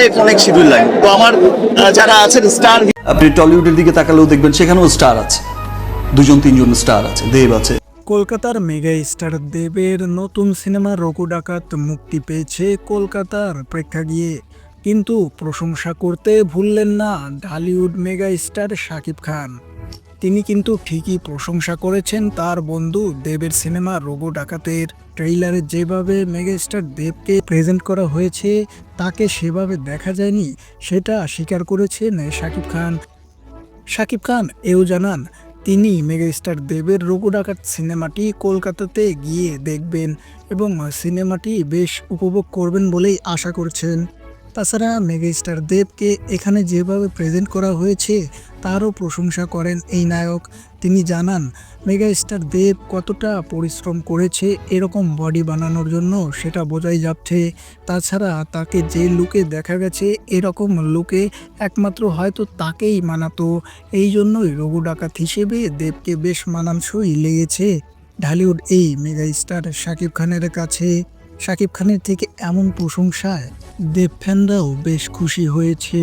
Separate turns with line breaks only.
অনেক অনেক শিডিউল লাগে। তো আমার যারা আছেন স্টার
আপনি টলিউডের দিকে তাকালেও দেখবেন সেখানেও স্টার আছে। দুজন তিনজন স্টার আছে দেব আছে।
কলকাতার মেগা স্টার দেবের নতুন সিনেমা রঘু ডাকাত মুক্তি পেয়েছে কলকাতার প্রেক্ষাগৃহে কিন্তু প্রশংসা করতে ভুললেন না ঢালিউড মেগা স্টার শাকিব খান। তিনি কিন্তু ঠিকই প্রশংসা করেছেন তার বন্ধু দেবের সিনেমা রঘু ডাকাতের ট্রেইলারে যেভাবে মেগাস্টার দেবকে প্রেজেন্ট করা হয়েছে, তাকে সেভাবে দেখা যায়নি, সেটা স্বীকার করেছেন শাকিব খান। শাকিব খান এও জানান, তিনি মেগাস্টার দেবের রঘু ডাকাত সিনেমাটি কলকাতাতে গিয়ে দেখবেন এবং সিনেমাটি বেশ উপভোগ করবেন বলেই আশা করছেন। তাছাড়া মেগাস্টার দেবকে এখানে যেভাবে প্রেজেন্ট করা হয়েছে, তারও প্রশংসা করেন এই নায়ক। তিনি জানান, মেগাস্টার দেব কতটা পরিশ্রম করেছে এরকম বডি বানানোর জন্য সেটা বোঝাই যাচ্ছে। তাছাড়া তাকে যে লুকে দেখা গেছে, এরকম লুকে একমাত্র হয়তো তাকেই মানাতো। এই জন্যই রঘু ডাকাত হিসেবে দেবকে বেশ মানানসই লেগেছে ঢালিউড এই মেগা স্টার শাকিব খানের কাছে। শাকিব খানের থেকে এমন প্রশংসায় দেব বেশ খুশি হয়েছে।